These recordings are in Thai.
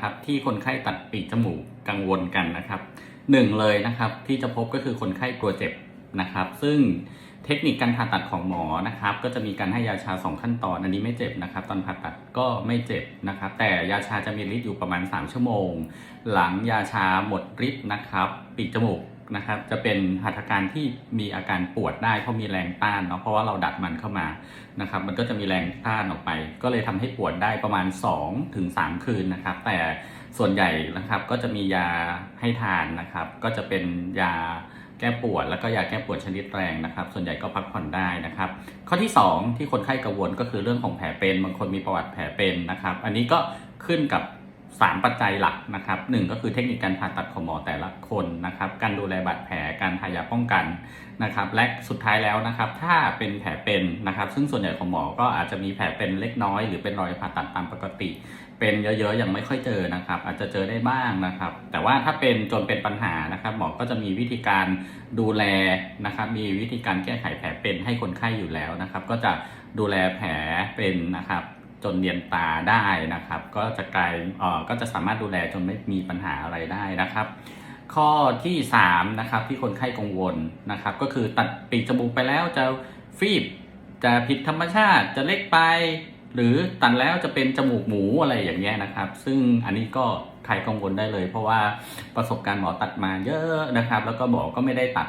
นะครับที่คนไข้ตัดปีกจมูกกังวลกันนะครับหนึ่งเลยนะครับที่จะพบก็คือคนไข้กลัวเจ็บนะครับ ซึ่งเทคนิคการผ่าตัดของหมอนะครับ ก็จะมีการให้ยาชา 2 ขั้นตอน อันนี้ไม่เจ็บนะครับ ตอนผ่าตัดก็ไม่เจ็บนะครับ แต่ยาชาจะมีฤทธิ์อยู่ประมาณ 3 ชั่วโมง หลังยาชาหมดฤทธิ์นะครับ ปีกจมูก นะครับจะเป็นหัตถการที่มีอาการปวดได้เพราะมีแรงต้านเนาะเพราะว่าเราดัดมันเข้ามานะครับมันก็จะมีแรงต้านออกไป ก็เลยทำให้ปวดได้ประมาณ 2-3ถึง3คืนนะครับ แต่ส่วนใหญ่นะครับก็จะมียาให้ทานนะครับ ก็จะเป็นยาแก้ปวดแล้วก็ยาแก้ปวดชนิดแรงนะครับ ส่วนใหญ่ก็พักผ่อนได้นะครับ ข้อที่ 2 ที่คนไข้กังวลก็คือเรื่องของแผลเป็นบางคนมีประวัติแผลเป็นนะครับ อันนี้ก็ขึ้นกับ 3 ปัจจัยหลักนะครับหนึ่งก็คือเทคนิคการผ่าตัดของหมอแต่ละคนนะครับการดูแลบาดแผลการทายาป้องกันนะครับและสุดท้ายแล้วนะครับ ถ้าเป็นแผลเป็นนะครับ ซึ่งส่วนใหญ่ของหมอก็อาจจะมีแผลเป็นเล็กน้อย หรือเป็นรอยผ่าตัดตามปกติ เป็นเยอะๆยังไม่ค่อยเจอนะครับ อาจจะเจอได้บ้างนะครับ แต่ว่าถ้าเป็นจนเป็นปัญหานะครับ หมอก็จะมีวิธีการดูแลนะครับ มีวิธีการแก้ไขแผลเป็นให้คนไข้อยู่แล้วนะครับ ก็จะดูแลแผลเป็นนะครับ จนเนียนตาได้นะครับ ก็จะกลายเอ่อก็จะสามารถดูแลจนไม่มีปัญหาอะไรได้นะครับ ข้อที่3นะครับที่คนไข้กังวลนะครับ ก็คือตัดปีกจมูกไปแล้วจะฟีบจะผิดธรรมชาติจะเล็กไป หรือตัดแล้วจะเป็นจมูกหมูอะไรอย่างเงี้ยนะครับ ซึ่งอันนี้ก็ใครกังวลได้เลย เพราะว่าประสบการณ์หมอตัดมาเยอะนะครับ แล้วก็หมอก็ไม่ได้ตัด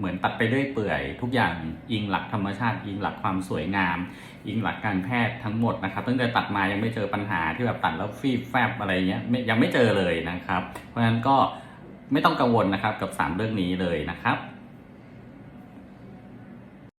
เหมือนตัดไปด้วยเปื่อย ทุกอย่างอิงหลักธรรมชาติ อิงหลักความสวยงาม อิงหลักการแพทย์ทั้งหมดนะครับตั้งแต่ตัดมายังไม่เจอปัญหาที่แบบตัดแล้วฟีบแฟบอะไรเงี้ยยังไม่เจอเลยนะครับ เพราะฉะนั้นก็ไม่ต้องกังวลนะครับกับ 3 เรื่องนี้เลยนะครับ